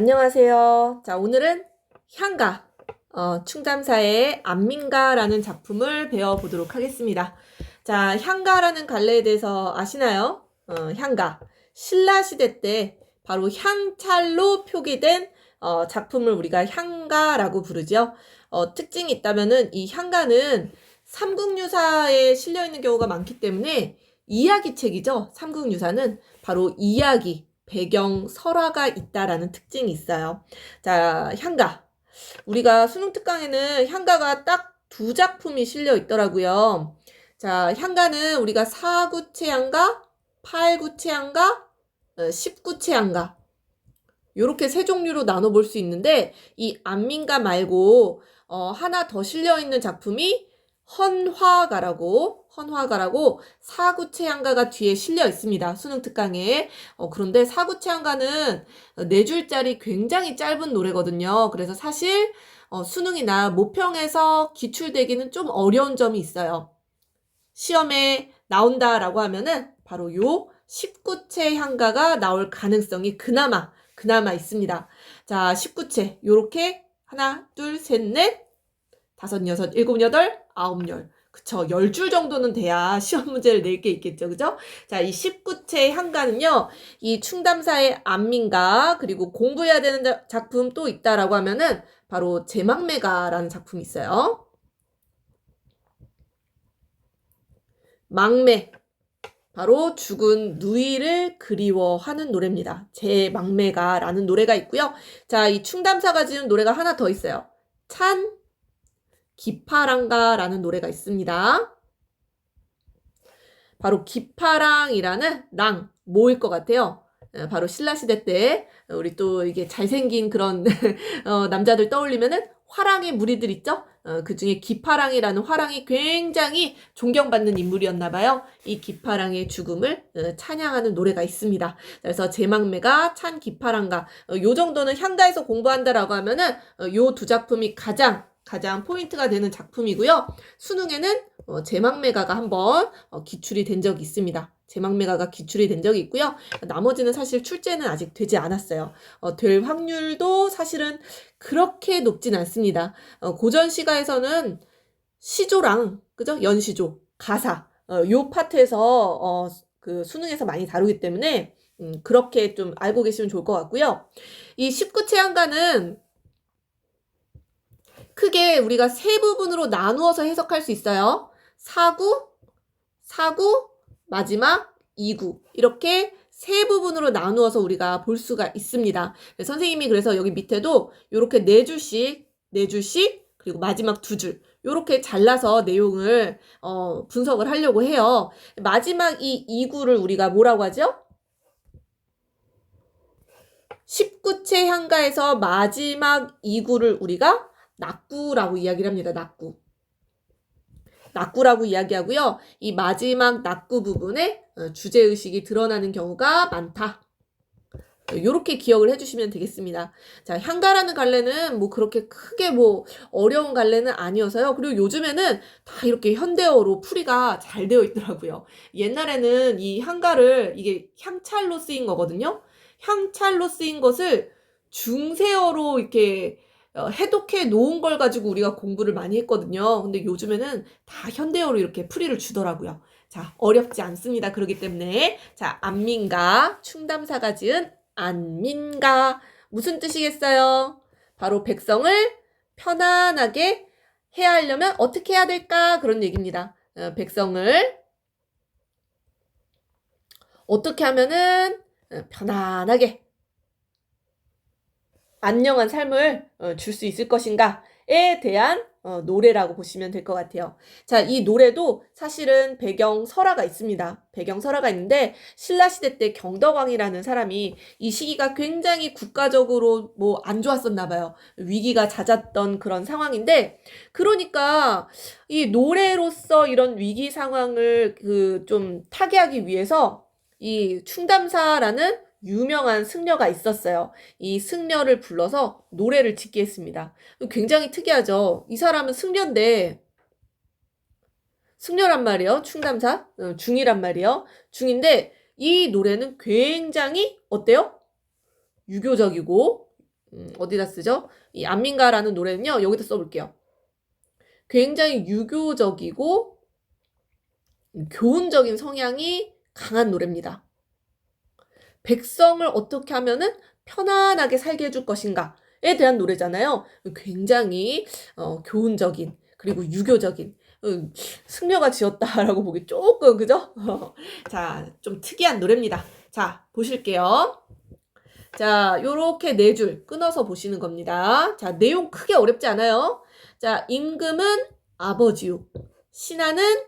안녕하세요. 자, 오늘은 향가, 어, 충담사의 안민가라는 작품을 배워보도록 하겠습니다. 자, 향가라는 갈래에 대해서 아시나요? 어, 향가. 신라시대 때 바로 향찰로 표기된 어, 작품을 우리가 향가라고 부르죠. 어, 특징이 있다면은 이 향가는 삼국유사에 실려 있는 경우가 많기 때문에 이야기책이죠. 삼국유사는 바로 이야기, 배경, 설화가 있다라는 특징이 있어요. 자, 향가. 우리가 수능 특강에는 향가가 딱 두 작품이 실려 있더라고요. 자, 향가는 우리가 4구체 향가, 8구체 향가, 19채 향가. 요렇게 세 종류로 나눠 볼 수 있는데 이 안민가 말고 어, 하나 더 실려 있는 작품이 헌화가라고 헌화가라고 사구체향가가 뒤에 실려 있습니다. 수능 특강에. 어, 그런데 사구체향가는 네 줄짜리 굉장히 짧은 노래거든요. 그래서 사실 어, 수능이나 모평에서 기출되기는 좀 어려운 점이 있어요. 시험에 나온다라고 하면은 바로 요 19채 향가가 나올 가능성이 그나마 그나마 있습니다. 자, 19채 요렇게 하나, 둘, 셋, 넷, 다섯, 여섯, 일곱, 여덟, 아홉, 열. 그쵸. 열줄 정도는 돼야 시험 문제를 낼 게 있겠죠. 그죠? 자, 이 19채 향가는요, 이 충담사의 안민가, 그리고 공부해야 되는 작품 또 있다라고 하면은, 바로 제막매가라는 작품이 있어요. 막매. 바로 죽은 누이를 그리워하는 노래입니다. 제 막매가라는 노래가 있고요. 자, 이 충담사가 지은 노래가 하나 더 있어요. 찬 기파랑가라는 노래가 있습니다. 바로 기파랑이라는 랑 뭐일 것 같아요? 어, 바로 신라시대 때 우리 또 이게 잘생긴 그런 어, 남자들 떠올리면은 화랑의 무리들 있죠? 어, 그 중에 기파랑이라는 화랑이 굉장히 존경받는 인물이었나 봐요. 이 기파랑의 죽음을 어, 찬양하는 노래가 있습니다. 그래서 제막매가 찬 기파랑가 어, 요 정도는 향가에서 공부한다라고 하면은 어, 요두 작품이 가장 가장 포인트가 되는 작품이고요. 수능에는 어, 제막매가가 한번 어, 기출이 된 적이 있습니다. 제막매가가 기출이 된 적이 있고요. 나머지는 사실 출제는 아직 되지 않았어요. 어, 될 확률도 사실은 그렇게 높진 않습니다. 어, 고전 시가에서는 시조랑 그죠? 연시조, 가사 어, 요 파트에서 어, 그 수능에서 많이 다루기 때문에 음, 그렇게 좀 알고 계시면 좋을 것 같고요. 이 19채향가는 크게 우리가 세 부분으로 나누어서 해석할 수 있어요. 사구, 사구, 마지막 2구 이렇게 세 부분으로 나누어서 우리가 볼 수가 있습니다. 선생님이 그래서 여기 밑에도 이렇게 네 줄씩 네 줄씩 그리고 마지막 두 줄 이렇게 잘라서 내용을 어, 분석을 하려고 해요. 마지막 이 2구를 우리가 뭐라고 하죠? 19채 향가에서 마지막 2구를 우리가 낙구라고 이야기를 합니다. 낙구. 낙구라고 이야기하고요. 이 마지막 낙구 부분에 어, 주제 의식이 드러나는 경우가 많다. 이렇게 기억을 해주시면 되겠습니다. 자, 향가라는 갈래는 뭐 그렇게 크게 뭐 어려운 갈래는 아니어서요. 그리고 요즘에는 다 이렇게 현대어로 풀이가 잘 되어 있더라고요. 옛날에는 이 향가를 이게 향찰로 쓰인 거거든요. 향찰로 쓰인 것을 중세어로 이렇게 어, 해독해 놓은 걸 가지고 우리가 공부를 많이 했거든요. 근데 요즘에는 다 현대어로 이렇게 풀이를 주더라고요. 자, 어렵지 않습니다. 그렇기 때문에. 자, 안민가, 충담사가 지은 안민가. 무슨 뜻이겠어요? 바로 백성을 편안하게 해야 하려면 어떻게 해야 될까? 그런 얘기입니다. 어, 백성을 어떻게 하면은 어, 편안하게 안녕한 삶을 어, 줄수 있을 것인가에 대한 어, 노래라고 보시면 될 것 같아요. 자, 이 노래도 사실은 배경 설화가 있습니다. 배경 설화가 있는데 신라 시대 때 경덕왕이라는 사람이 이 시기가 굉장히 국가적으로 뭐 안 좋았었나 봐요. 위기가 잦았던 그런 상황인데 그러니까 이 노래로서 이런 위기 상황을 그 좀 타개하기 위해서 이 충담사라는 유명한 승려가 있었어요. 이 승려를 불러서 노래를 짓게 했습니다. 굉장히 특이하죠. 이 사람은 승려인데 승려란 말이요. 충담사 어, 중이란 말이요. 중인데 이 노래는 굉장히 어때요? 유교적이고 음, 어디다 쓰죠? 이 안민가라는 노래는요, 여기다 써볼게요. 굉장히 유교적이고 교훈적인 성향이 강한 노래입니다. 백성을 어떻게 하면은 편안하게 살게 해줄 것인가에 대한 노래잖아요. 굉장히 어, 교훈적인 그리고 유교적인 음, 승려가 지었다라고 보기 조금 그죠? 자, 좀 특이한 노래입니다. 자, 보실게요. 자, 요렇게 네 줄 끊어서 보시는 겁니다. 자, 내용 크게 어렵지 않아요. 자, 임금은 아버지요. 신하는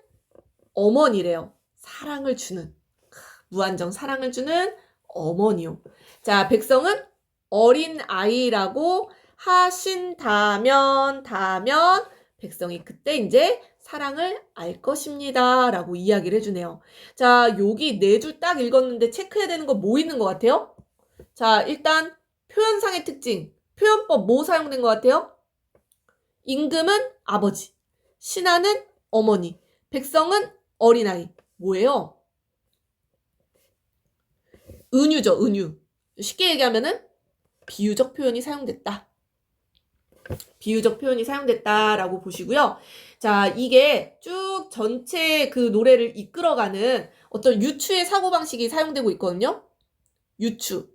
어머니래요. 사랑을 주는. 무한정 사랑을 주는 어머니요. 자, 백성은 어린 아이라고 하신다면, 다면, 백성이 그때 이제 사랑을 알 것입니다. 라고 이야기를 해주네요. 자, 여기 네 줄 딱 읽었는데 체크해야 되는 거 뭐 있는 것 같아요? 자, 일단 표현상의 특징. 표현법 뭐 사용된 것 같아요? 임금은 아버지, 신하는 어머니, 백성은 어린아이. 뭐예요? 은유죠, 은유. 쉽게 얘기하면은 비유적 표현이 사용됐다. 비유적 표현이 사용됐다라고 보시고요. 자, 이게 쭉 전체 그 노래를 이끌어가는 어떤 유추의 사고방식이 사용되고 있거든요. 유추.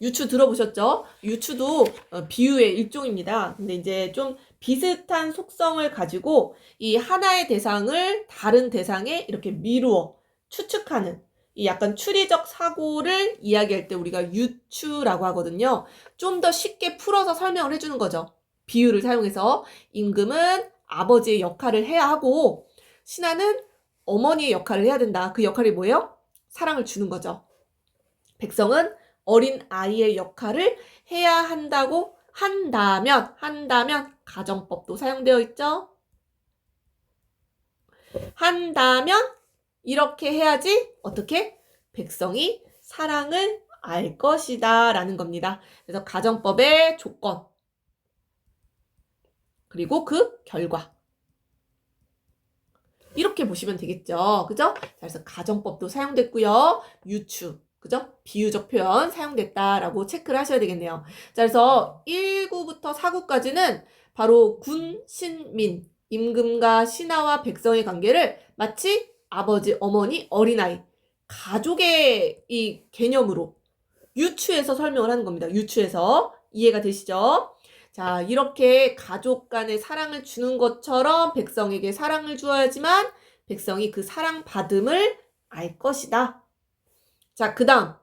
유추 들어보셨죠? 유추도 어, 비유의 일종입니다. 근데 이제 좀 비슷한 속성을 가지고 이 하나의 대상을 다른 대상에 이렇게 미루어 추측하는 이 약간 추리적 사고를 이야기할 때 우리가 유추라고 하거든요. 좀 더 쉽게 풀어서 설명을 해주는 거죠. 비유를 사용해서 임금은 아버지의 역할을 해야 하고 신하는 어머니의 역할을 해야 된다. 그 역할이 뭐예요? 사랑을 주는 거죠. 백성은 어린 아이의 역할을 해야 한다고 한다면 한다면 가정법도 사용되어 있죠. 한다면 이렇게 해야지 어떻게 백성이 사랑을 알 것이다 라는 겁니다. 그래서 가정법의 조건 그리고 그 결과 이렇게 보시면 되겠죠. 그죠? 자, 그래서 가정법도 사용됐고요. 유추 그죠? 비유적 표현 사용됐다라고 체크를 하셔야 되겠네요. 자, 그래서 1구부터 4구까지는 바로 군, 신, 민, 임금과 신하와 백성의 관계를 마치 아버지, 어머니, 어린아이, 가족의 이 개념으로 유추해서 설명을 하는 겁니다. 유추해서. 이해가 되시죠? 자, 이렇게 가족 간의 사랑을 주는 것처럼 백성에게 사랑을 주어야지만 백성이 그 사랑 받음을 알 것이다. 자, 그 다음.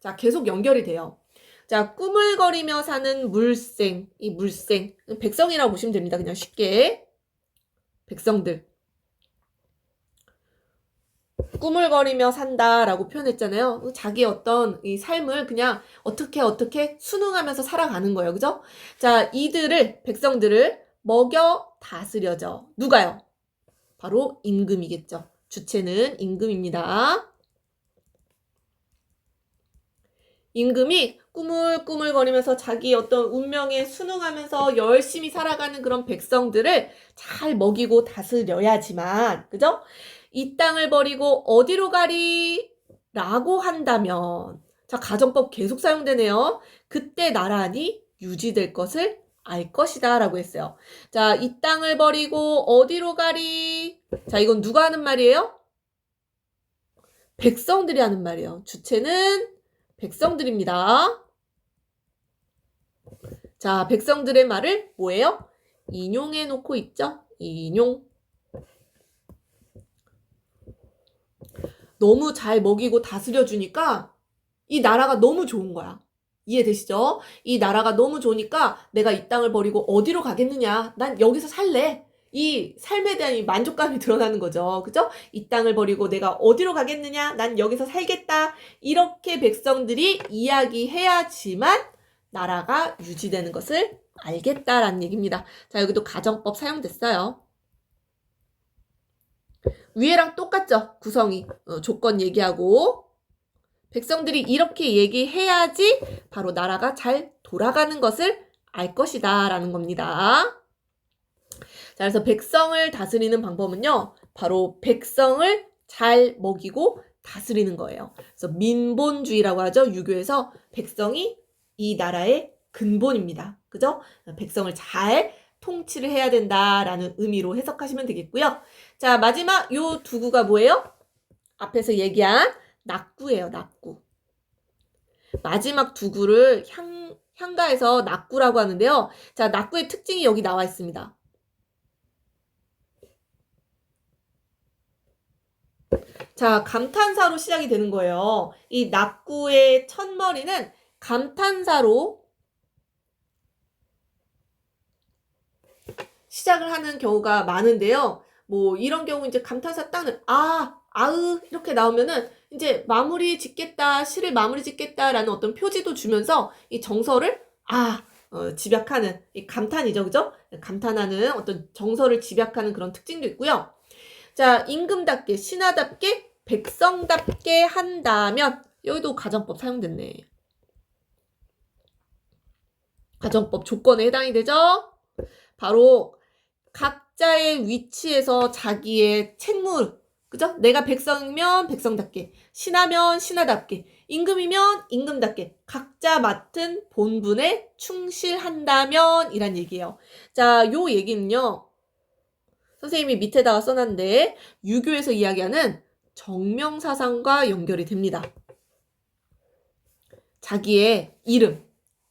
자, 계속 연결이 돼요. 자, 꾸물거리며 사는 물생. 이 물생. 백성이라고 보시면 됩니다. 그냥 쉽게. 백성들. 꾸물거리며 산다라고 표현했잖아요. 자기 어떤 이 삶을 그냥 어떻게 어떻게 순응하면서 살아가는 거예요. 그죠? 자, 이들을, 백성들을 먹여 다스려져. 누가요? 바로 임금이겠죠. 주체는 임금입니다. 임금이 꾸물꾸물거리면서 자기 어떤 운명에 순응하면서 열심히 살아가는 그런 백성들을 잘 먹이고 다스려야지만, 그죠? 이 땅을 버리고 어디로 가리? 라고 한다면, 자, 가정법 계속 사용되네요. 그때 나란히 유지될 것을 알 것이다. 라고 했어요. 자, 이 땅을 버리고 어디로 가리? 자, 이건 누가 하는 말이에요? 백성들이 하는 말이에요. 주체는 백성들입니다. 자, 백성들의 말을 뭐예요? 인용해 놓고 있죠? 인용. 너무 잘 먹이고 다스려 주니까 이 나라가 너무 좋은 거야. 이해되시죠? 이 나라가 너무 좋으니까 내가 이 땅을 버리고 어디로 가겠느냐? 난 여기서 살래. 이 삶에 대한 이 만족감이 드러나는 거죠. 그죠? 이 땅을 버리고 내가 어디로 가겠느냐? 난 여기서 살겠다. 이렇게 백성들이 이야기해야지만 나라가 유지되는 것을 알겠다라는 얘기입니다. 자, 여기도 가정법 사용됐어요. 위에랑 똑같죠? 구성이. 어, 조건 얘기하고. 백성들이 이렇게 얘기해야지 바로 나라가 잘 돌아가는 것을 알 것이다. 라는 겁니다. 자, 그래서 백성을 다스리는 방법은요, 바로 백성을 잘 먹이고 다스리는 거예요. 그래서 민본주의라고 하죠. 유교에서 백성이 이 나라의 근본입니다. 그죠? 백성을 잘 통치를 해야 된다라는 의미로 해석하시면 되겠고요. 자, 마지막 요 두 구가 뭐예요? 앞에서 얘기한 낙구예요, 낙구. 마지막 두 구를 향, 향가에서 낙구라고 하는데요. 자, 낙구의 특징이 여기 나와 있습니다. 자, 감탄사로 시작이 되는 거예요. 이 낙구의 첫머리는 감탄사로 시작을 하는 경우가 많은데요. 뭐 이런 경우 이제 감탄사 딱는 아, 아으 이렇게 나오면은 이제 마무리 짓겠다, 시를 마무리 짓겠다라는 어떤 표지도 주면서 이 정서를 아, 어, 집약하는 이 감탄이죠, 그죠? 감탄하는 어떤 정서를 집약하는 그런 특징도 있고요. 자, 임금답게, 신하답게, 백성답게 한다면 여기도 가정법 사용됐네. 가정법 조건에 해당이 되죠? 바로 각자의 위치에서 자기의 책무, 그죠? 내가 백성이면 백성답게, 신하면 신하답게, 임금이면 임금답게 각자 맡은 본분에 충실한다면 이란 얘기예요. 자, 요 얘기는요. 선생님이 밑에다가 써놨는데 유교에서 이야기하는 정명사상과 연결이 됩니다. 자기의 이름,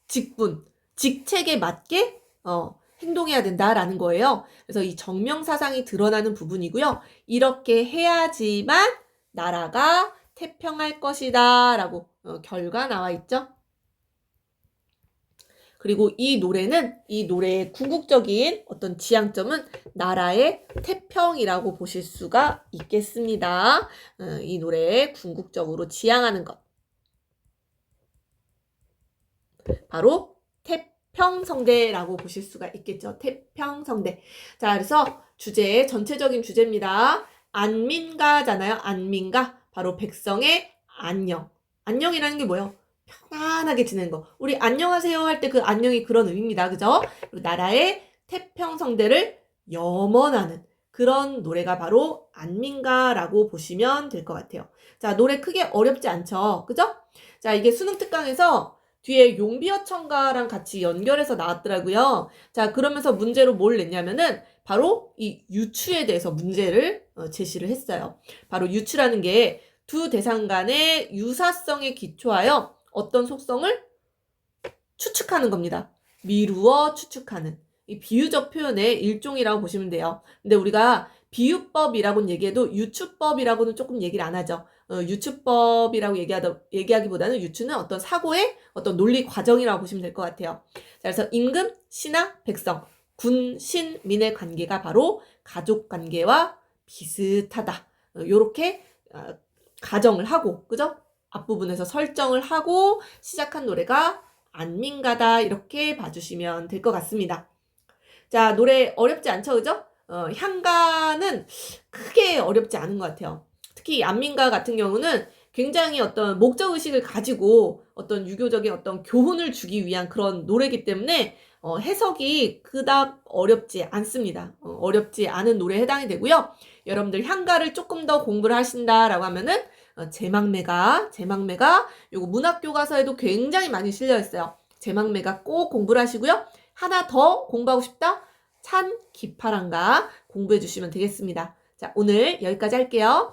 직분, 직책에 맞게 어, 행동해야 된다라는 거예요. 그래서 이 정명사상이 드러나는 부분이고요. 이렇게 해야지만 나라가 태평할 것이다 라고 어, 결과 나와 있죠. 그리고 이 노래는 이 노래의 궁극적인 어떤 지향점은 나라의 태평이라고 보실 수가 있겠습니다. 어, 이 노래의 궁극적으로 지향하는 것. 바로 태평 성대라고 보실 수가 있겠죠. 태평성대. 자, 그래서 주제, 전체적인 주제입니다. 안민가잖아요. 안민가. 바로 백성의 안녕. 안녕이라는 게 뭐예요? 편안하게 지내는 거. 우리 안녕하세요 할 때 그 안녕이 그런 의미입니다. 그죠? 나라의 태평성대를 염원하는 그런 노래가 바로 안민가라고 보시면 될 것 같아요. 자, 노래 크게 어렵지 않죠? 그죠? 자, 이게 수능 특강에서 뒤에 용비어천가랑 같이 연결해서 나왔더라고요. 자, 그러면서 문제로 뭘 냈냐면은 바로 이 유추에 대해서 문제를 어, 제시를 했어요. 바로 유추라는 게 두 대상 간의 유사성에 기초하여 어떤 속성을 추측하는 겁니다. 미루어 추측하는. 이 비유적 표현의 일종이라고 보시면 돼요. 근데 우리가 비유법이라고는 얘기해도 유추법이라고는 조금 얘기를 안 하죠. 어, 유추법이라고 얘기하다, 얘기하기보다는 유추는 어떤 사고의 어떤 논리 과정이라고 보시면 될 것 같아요. 자, 그래서 임금, 신하, 백성, 군, 신, 민의 관계가 바로 가족 관계와 비슷하다. 요렇게 어, 가정을 하고, 그죠? 앞부분에서 설정을 하고 시작한 노래가 안민가다. 이렇게 봐주시면 될 것 같습니다. 자, 노래 어렵지 않죠? 그죠? 어, 향가는 크게 어렵지 않은 것 같아요. 특히 안민가 같은 경우는 굉장히 어떤 목적 의식을 가지고 어떤 유교적인 어떤 교훈을 주기 위한 그런 노래이기 때문에 어, 해석이 그닥 어렵지 않습니다. 어, 렵지 않은 노래에 해당이 되고요. 여러분들 향가를 조금 더 공부를 하신다라고 하면은 어, 제망매가 제망매가 요거 문학 교과서에도 굉장히 많이 실려 있어요. 제망매가 꼭 공부를 하시고요. 하나 더 공부하고 싶다? 찬 기파랑가 공부해 주시면 되겠습니다. 자, 오늘 여기까지 할게요.